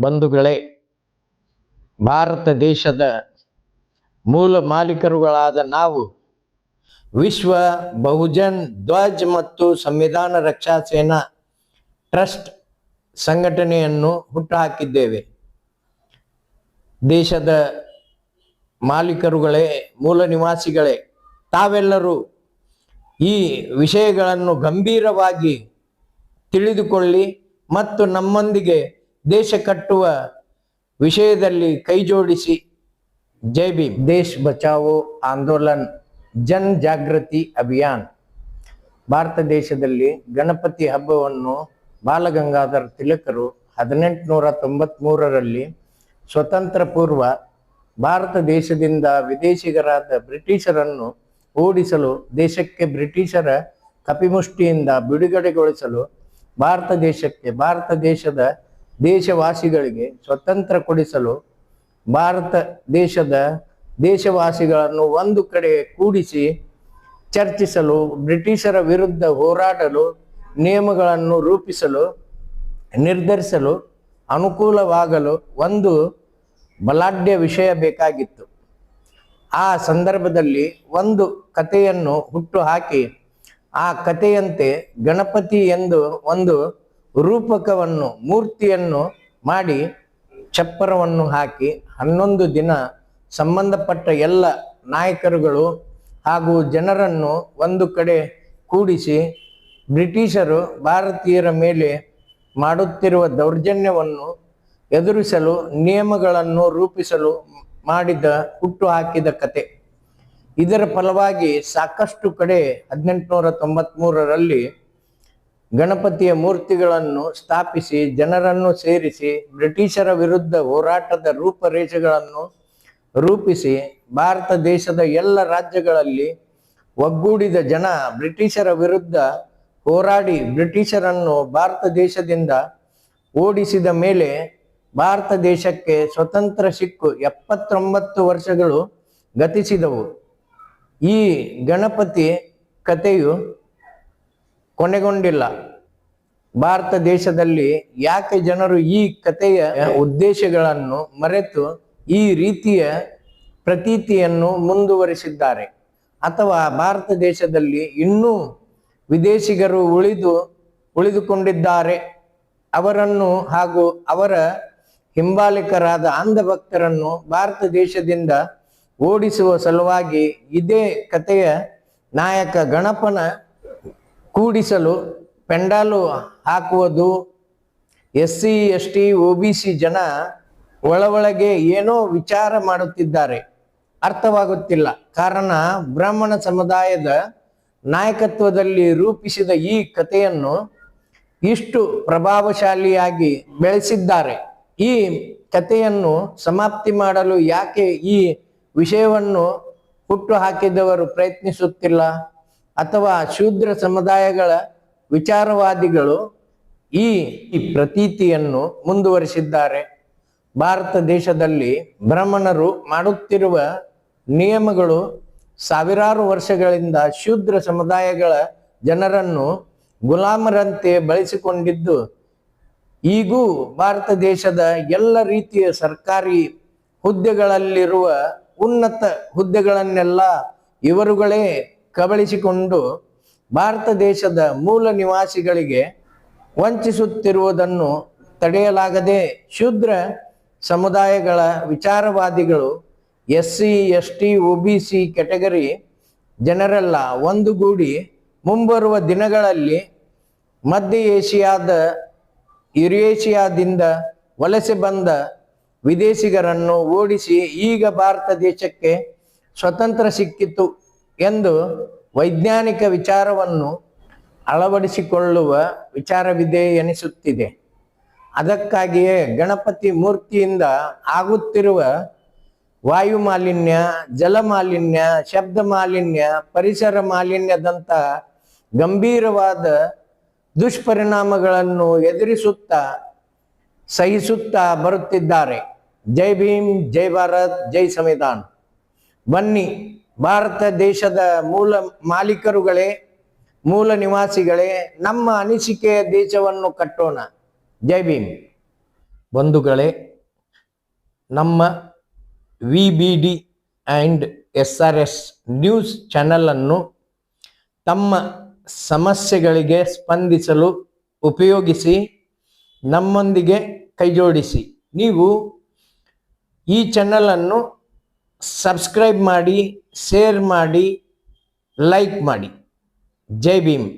ಬಂಧುಗಳೇ, ಭಾರತ ದೇಶದ ಮೂಲ ಮಾಲೀಕರುಗಳಾದ ನಾವು, ವಿಶ್ವ ಬಹುಜನ್ ಧ್ವಜ್ ಮತ್ತು ಸಂವಿಧಾನ ರಕ್ಷಾ ಸೇನಾ ಟ್ರಸ್ಟ್ ಸಂಘಟನೆಯನ್ನು ಹುಟ್ಟುಹಾಕಿದ್ದೇವೆ. ದೇಶದ ಮಾಲೀಕರುಗಳೇ, ಮೂಲ ನಿವಾಸಿಗಳೇ, ತಾವೆಲ್ಲರೂ ಈ ವಿಷಯಗಳನ್ನು ಗಂಭೀರವಾಗಿ ತಿಳಿದುಕೊಳ್ಳಿ ಮತ್ತು ನಮ್ಮೊಂದಿಗೆ ದೇಶ ಕಟ್ಟುವ ವಿಷಯದಲ್ಲಿ ಕೈಜೋಡಿಸಿ. ಜೈ ಭೀಮ್. ದೇಶ್ ಬಚಾವೋ ಆಂದೋಲನ್ ಜನ್ ಜಾಗೃತಿ ಅಭಿಯಾನ್. ಭಾರತ ದೇಶದಲ್ಲಿ ಗಣಪತಿ ಹಬ್ಬವನ್ನು ಬಾಲಗಂಗಾಧರ ತಿಲಕರು ಹದಿನೆಂಟುನೂರ ತೊಂಬತ್ಮೂರರಲ್ಲಿ ಸ್ವತಂತ್ರ ಪೂರ್ವ ಭಾರತ ದೇಶದಿಂದ ವಿದೇಶಿಗರಾದ ಬ್ರಿಟಿಷರನ್ನು ಓಡಿಸಲು, ದೇಶಕ್ಕೆ ಬ್ರಿಟಿಷರ ಕಪಿಮುಷ್ಟಿಯಿಂದ ಬಿಡುಗಡೆಗೊಳಿಸಲು ಭಾರತ ದೇಶಕ್ಕೆ, ಭಾರತ ದೇಶದ ದೇಶವಾಸಿಗಳಿಗೆ ಸ್ವತಂತ್ರ ಕೊಡಿಸಲು ಭಾರತ ದೇಶದ ದೇಶವಾಸಿಗಳನ್ನು ಒಂದು ಕಡೆ ಕೂಡಿಸಿ ಚರ್ಚಿಸಲು, ಬ್ರಿಟಿಷರ ವಿರುದ್ಧ ಹೋರಾಡಲು, ನಿಯಮಗಳನ್ನು ರೂಪಿಸಲು, ನಿರ್ಧರಿಸಲು ಅನುಕೂಲವಾಗಲು ಒಂದು ಬಲಾಢ್ಯ ವಿಷಯ ಬೇಕಾಗಿತ್ತು. ಆ ಸಂದರ್ಭದಲ್ಲಿ ಒಂದು ಕಥೆಯನ್ನು ಹುಟ್ಟು ಹಾಕಿ, ಆ ಕಥೆಯಂತೆ ಗಣಪತಿ ಎಂದು ಒಂದು ರೂಪಕವನ್ನು, ಮೂರ್ತಿಯನ್ನು ಮಾಡಿ ಚಪ್ಪರವನ್ನು ಹಾಕಿ ಹನ್ನೊಂದು ದಿನ ಸಂಬಂಧಪಟ್ಟ ಎಲ್ಲ ನಾಯಕರುಗಳು ಹಾಗೂ ಜನರನ್ನು ಒಂದು ಕಡೆ ಕೂಡಿಸಿ ಬ್ರಿಟಿಷರು ಭಾರತೀಯರ ಮೇಲೆ ಮಾಡುತ್ತಿರುವ ದೌರ್ಜನ್ಯವನ್ನು ಎದುರಿಸಲು, ನಿಯಮಗಳನ್ನು ರೂಪಿಸಲು ಮಾಡಿದ ಹುಟ್ಟು ಹಾಕಿದ ಕತೆ. ಇದರ ಫಲವಾಗಿ ಸಾಕಷ್ಟು ಕಡೆ ಹದಿನೆಂಟುನೂರ ತೊಂಬತ್ಮೂರರಲ್ಲಿ ಗಣಪತಿಯ ಮೂರ್ತಿಗಳನ್ನು ಸ್ಥಾಪಿಸಿ, ಜನರನ್ನು ಸೇರಿಸಿ, ಬ್ರಿಟಿಷರ ವಿರುದ್ಧ ಹೋರಾಟದ ರೂಪರೇಷೆಗಳನ್ನು ರೂಪಿಸಿ, ಭಾರತ ದೇಶದ ಎಲ್ಲ ರಾಜ್ಯಗಳಲ್ಲಿ ಒಗ್ಗೂಡಿದ ಜನ ಬ್ರಿಟಿಷರ ವಿರುದ್ಧ ಹೋರಾಡಿ ಬ್ರಿಟಿಷರನ್ನು ಭಾರತ ದೇಶದಿಂದ ಓಡಿಸಿದ ಮೇಲೆ ಭಾರತ ದೇಶಕ್ಕೆ ಸ್ವತಂತ್ರ ಸಿಕ್ಕು ಎಪ್ಪತ್ತೊಂಬತ್ತು ವರ್ಷಗಳು ಗತಿಸಿದವು. ಈ ಗಣಪತಿ ಕಥೆಯು ಕೊನೆಗೊಂಡಿಲ್ಲ. ಭಾರತ ದೇಶದಲ್ಲಿ ಯಾಕೆ ಜನರು ಈ ಕಥೆಯ ಉದ್ದೇಶಗಳನ್ನು ಮರೆತು ಈ ರೀತಿಯ ಪ್ರತೀತಿಯನ್ನು ಮುಂದುವರಿಸಿದ್ದಾರೆ? ಅಥವಾ ಭಾರತ ದೇಶದಲ್ಲಿ ಇನ್ನೂ ವಿದೇಶಿಗರು ಉಳಿದು, ಉಳಿದುಕೊಂಡಿದ್ದಾರೆ. ಅವರನ್ನು ಹಾಗೂ ಅವರ ಹಿಂಬಾಲಿಕರಾದ ಅಂಧಭಕ್ತರನ್ನು ಭಾರತ ದೇಶದಿಂದ ಓಡಿಸುವ ಸಲುವಾಗಿ ಇದೇ ಕಥೆಯ ನಾಯಕ ಗಣಪನ ಕೂಡಿಸಲು ಪೆಂಡಾಲು ಹಾಕುವುದು. S C S T O B C ಜನ ಒಳ ಒಳಗೆ ಏನೋ ವಿಚಾರ ಮಾಡುತ್ತಿದ್ದಾರೆ. ಅರ್ಥವಾಗುತ್ತಿಲ್ಲ. ಕಾರಣ ಬ್ರಾಹ್ಮಣ ಸಮುದಾಯದ ನಾಯಕತ್ವದಲ್ಲಿ ರೂಪಿಸಿದ ಈ ಕಥೆಯನ್ನು ಇಷ್ಟು ಪ್ರಭಾವಶಾಲಿಯಾಗಿ ಬೆಳೆಸಿದ್ದಾರೆ. ಈ ಕಥೆಯನ್ನು ಸಮಾಪ್ತಿ ಮಾಡಲು ಯಾಕೆ ಈ ವಿಷಯವನ್ನು ಹುಟ್ಟು ಹಾಕಿದವರು ಪ್ರಯತ್ನಿಸುತ್ತಿಲ್ಲ? ಅಥವಾ ಶೂದ್ರ ಸಮುದಾಯಗಳ ವಿಚಾರವಾದಿಗಳು ಈ ಪ್ರತೀತಿಯನ್ನು ಮುಂದುವರಿಸಿದ್ದಾರೆ. ಭಾರತ ದೇಶದಲ್ಲಿ ಬ್ರಾಹ್ಮಣರು ಮಾಡುತ್ತಿರುವ ನಿಯಮಗಳು ಸಾವಿರಾರು ವರ್ಷಗಳಿಂದ ಶೂದ್ರ ಸಮುದಾಯಗಳ ಜನರನ್ನು ಗುಲಾಮರಂತೆ ಬಳಸಿಕೊಂಡಿದ್ದು, ಈಗೂ ಭಾರತ ದೇಶದ ಎಲ್ಲ ರೀತಿಯ ಸರ್ಕಾರಿ ಹುದ್ದೆಗಳಲ್ಲಿರುವ ಉನ್ನತ ಹುದ್ದೆಗಳನ್ನೆಲ್ಲ ಇವರುಗಳೇ ಕಬಳಿಸಿಕೊಂಡು ಭಾರತ ದೇಶದ ಮೂಲ ನಿವಾಸಿಗಳಿಗೆ ವಂಚಿಸುತ್ತಿರುವುದನ್ನು ತಡೆಯಲಾಗದೆ ಶೂದ್ರ ಸಮುದಾಯಗಳ ವಿಚಾರವಾದಿಗಳು S C S T O B C category ಜನರೆಲ್ಲ ಒಂದುಗೂಡಿ ಮುಂಬರುವ ದಿನಗಳಲ್ಲಿ ಮಧ್ಯ ಏಷ್ಯಾದ, ಯುರೇಷಿಯಾದಿಂದ ವಲಸೆ ಬಂದ ವಿದೇಶಿಗರನ್ನು ಓಡಿಸಿ ಈಗ ಭಾರತ ದೇಶಕ್ಕೆ ಸ್ವತಂತ್ರ ಸಿಕ್ಕಿತು. ಎಂದು ವೈಜ್ಞಾನಿಕ ವಿಚಾರವನ್ನು ಅಳವಡಿಸಿಕೊಳ್ಳುವ ವಿಚಾರವಿದೆ ಎನಿಸುತ್ತಿದೆ. ಅದಕ್ಕಾಗಿಯೇ ಗಣಪತಿ ಮೂರ್ತಿಯಿಂದ ಆಗುತ್ತಿರುವ ವಾಯು ಮಾಲಿನ್ಯ ಜಲ ಮಾಲಿನ್ಯ ಶಬ್ದ ಮಾಲಿನ್ಯ ಪರಿಸರ ಮಾಲಿನ್ಯದಂತಹ ಗಂಭೀರವಾದ ದುಷ್ಪರಿಣಾಮಗಳನ್ನು ಎದುರಿಸುತ್ತಾ, ಸಹಿಸುತ್ತಾ ಬರುತ್ತಿದ್ದಾರೆ. ಜೈ ಭೀಮ್, ಜೈ ಭಾರತ್, ಜೈ ಸಂವಿಧಾನ್. ಬನ್ನಿ. ಭಾರತ ದೇಶದ ಮೂಲ ಮಾಲೀಕರುಗಳೇ, ಮೂಲ ನಿವಾಸಿಗಳೇ, ನಮ್ಮ ಅನಿಸಿಕೆಯ ದೇಶವನ್ನು ಕಟ್ಟೋಣ. ಜೈ ಭೀಮ್. ಬಂಧುಗಳೇ, ನಮ್ಮ V B D and S R S news ಚಾನಲನ್ನು ತಮ್ಮ ಸಮಸ್ಯೆಗಳಿಗೆ ಸ್ಪಂದಿಸಲು ಉಪಯೋಗಿಸಿ, ನಮ್ಮೊಂದಿಗೆ ಕೈಜೋಡಿಸಿ. ನೀವು ಈ ಚಾನಲನ್ನು ಸಬ್ಸ್ಕ್ರೈಬ್ ಮಾಡಿ ಶೇರ್ ಮಾಡಿ ಲೈಕ್ ಮಾಡಿ. ಜೈ ಭೀಮ್.